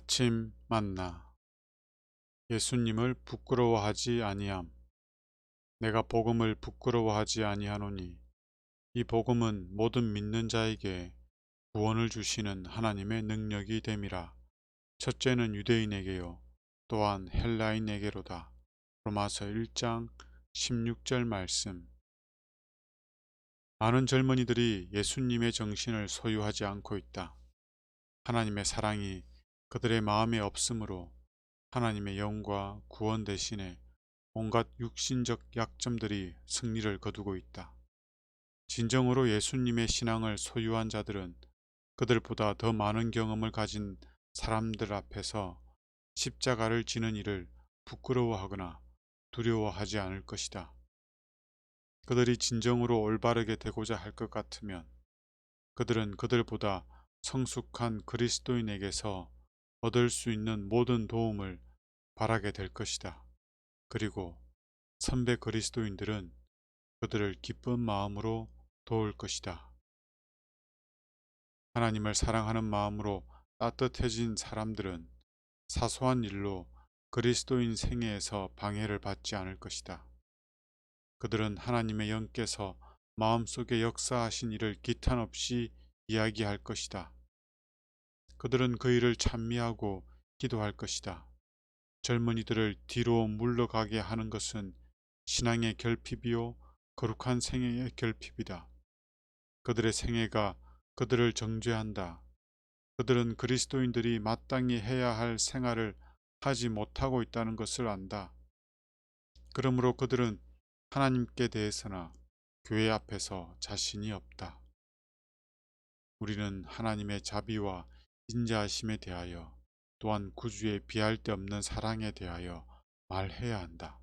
아침 만나. 예수님을 부끄러워하지 아니함. 내가 복음을 부끄러워하지 아니하노니 이 복음은 모든 믿는 자에게 구원을 주시는 하나님의 능력이 됨이라. 첫째는 유대인에게요 또한 헬라인에게로다. 로마서 1장 16절 말씀. 많은 젊은이들이 예수님의 정신을 소유하지 않고 있다. 하나님의 사랑이 그들의 마음에 없으므로 하나님의 영과 구원 대신에 온갖 육신적 약점들이 승리를 거두고 있다. 진정으로 예수님의 신앙을 소유한 자들은 그들보다 더 많은 경험을 가진 사람들 앞에서 십자가를 지는 일을 부끄러워하거나 두려워하지 않을 것이다. 그들이 진정으로 올바르게 되고자 할 것 같으면 그들은 그들보다 성숙한 그리스도인에게서 얻을 수 있는 모든 도움을 바라게 될 것이다. 그리고 선배 그리스도인들은 그들을 기쁜 마음으로 도울 것이다. 하나님을 사랑하는 마음으로 따뜻해진 사람들은 사소한 일로 그리스도인 생애에서 방해를 받지 않을 것이다. 그들은 하나님의 영께서 마음속에 역사하신 일을 기탄 없이 이야기할 것이다. 그들은 그 일을 찬미하고 기도할 것이다. 젊은이들을 뒤로 물러가게 하는 것은 신앙의 결핍이요 거룩한 생애의 결핍이다. 그들의 생애가 그들을 정죄한다. 그들은 그리스도인들이 마땅히 해야 할 생활을 하지 못하고 있다는 것을 안다. 그러므로 그들은 하나님께 대해서나 교회 앞에서 자신이 없다. 우리는 하나님의 자비와 인자하심에 대하여 또한 구주의 비할 데 없는 사랑에 대하여 말해야 한다.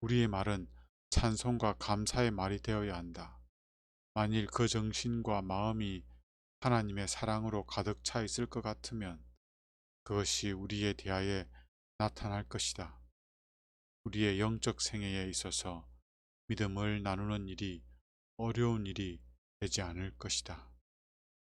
우리의 말은 찬송과 감사의 말이 되어야 한다. 만일 그 정신과 마음이 하나님의 사랑으로 가득 차 있을 것 같으면 그것이 우리에 대하여 나타날 것이다. 우리의 영적 생애에 있어서 믿음을 나누는 일이 어려운 일이 되지 않을 것이다.